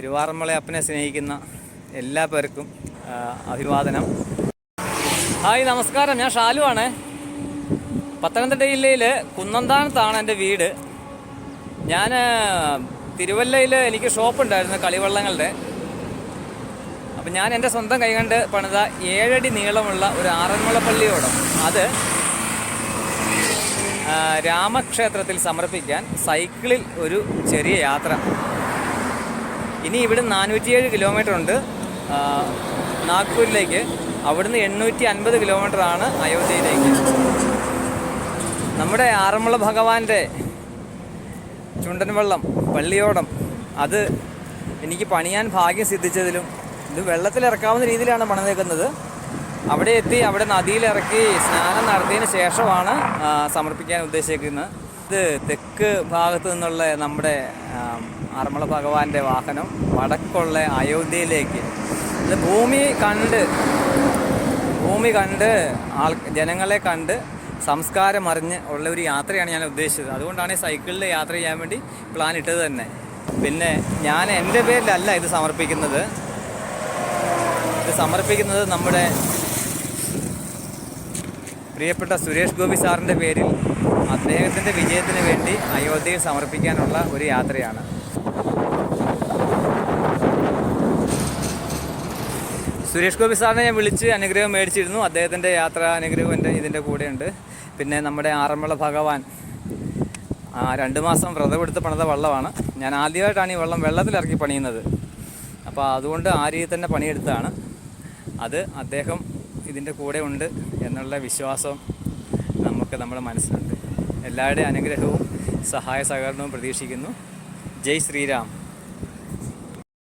തിരുവാറന്മുളയപ്പനെ സ്നേഹിക്കുന്ന എല്ലാ പേർക്കും അഭിവാദനം. ഹായ് നമസ്കാരം. ഞാൻ ഷാലു ആണ്. പത്തനംതിട്ട ജില്ലയിൽ കുന്നന്താനത്താണ് എന്റെ വീട്. ഞാൻ തിരുവല്ലയിൽ എനിക്ക് ഷോപ്പുണ്ടായിരുന്നു കളിവള്ളങ്ങളുടെ. അപ്പം ഞാൻ എന്റെ സ്വന്തം കൈകൊണ്ട് പണിത ഏഴടി നീളമുള്ള ഒരു ആറന്മുള പള്ളിയോടം. അത് രാമക്ഷേത്രത്തിൽ സമർപ്പിക്കാൻ സൈക്കിളിൽ ഒരു ചെറിയ യാത്ര. ഇനി ഇവിടെ നാനൂറ്റിയേഴ് കിലോമീറ്റർ ഉണ്ട്. നാഗ്പൂരിലേക്ക്. അവിടുന്ന് എണ്ണൂറ്റി അൻപത് ആണ് അയോധ്യയിലേക്ക്. നമ്മുടെ ആറന്മുള ഭഗവാന്റെ ചുണ്ടൻ വെള്ളം പള്ളിയോടം അത് എനിക്ക് പണിയാൻ ഭാഗ്യം സിദ്ധിച്ചതിലും ഇത് വെള്ളത്തിലിറക്കാവുന്ന രീതിയിലാണ് പണിതേക്കുന്നത് അവിടെ എത്തി അവിടെ നദിയിലിറക്കി സ്നാനം നടത്തിയതിന് ശേഷമാണ് സമർപ്പിക്കാൻ ഉദ്ദേശിക്കുന്നത്. ഇത് തെക്ക് ഭാഗത്ത് നിന്നുള്ള നമ്മുടെ ആറന്മുള ഭഗവാന്റെ വാഹനം വടക്കുള്ള അയോധ്യയിലേക്ക്. ഇത് ഭൂമി കണ്ട് ഭൂമി കണ്ട് ആൾ ജനങ്ങളെ കണ്ട് സംസ്കാരം അറിഞ്ഞ് ഉള്ള ഒരു യാത്രയാണ് ഞാൻ ഉദ്ദേശിച്ചത്. അതുകൊണ്ടാണ് ഈ സൈക്കിളിൽ യാത്ര ചെയ്യാൻ വേണ്ടി പ്ലാൻ ഇട്ടത് തന്നെ. പിന്നെ ഞാൻ എന്റെ പേരിലല്ല ഇത് സമർപ്പിക്കുന്നത്. ഇത് സമർപ്പിക്കുന്നത് നമ്മുടെ പ്രിയപ്പെട്ട സുരേഷ് ഗോപി സാറിന്റെ പേരിൽ അദ്ദേഹത്തിന്റെ വിജയത്തിന് വേണ്ടി അയോധ്യയിൽ സമർപ്പിക്കാനുള്ള ഒരു യാത്രയാണ്. സുരേഷ് ഗോപി സാറിനെ ഞാൻ വിളിച്ച് അനുഗ്രഹം മേടിച്ചിരുന്നു. അദ്ദേഹത്തിന്റെ യാത്രാ അനുഗ്രഹം എന്റെ ഇതിന്റെ കൂടെയുണ്ട്. പിന്നെ നമ്മുടെ ആറന്മുള ഭഗവാൻ ആ, രണ്ട് മാസം വ്രതമെടുത്ത് പണിത വള്ളമാണ്. ഞാൻ ആദ്യമായിട്ടാണ് ഈ വള്ളം വെള്ളത്തിലിറക്കി പണിയുന്നത്. അപ്പോൾ അതുകൊണ്ട് ആ രീതിയിൽ തന്നെ പണിയെടുത്താണ് അത് അദ്ദേഹം ഇതിന്റെ കൂടെ ഉണ്ട് എന്നുള്ള വിശ്വാസം നമുക്ക് നമ്മുടെ മനസ്സിലുണ്ട്. എല്ലാവരുടെയും അനുഗ്രഹവും സഹായ സഹകരണവും പ്രതീക്ഷിക്കുന്നു. ജയ് ശ്രീരാം.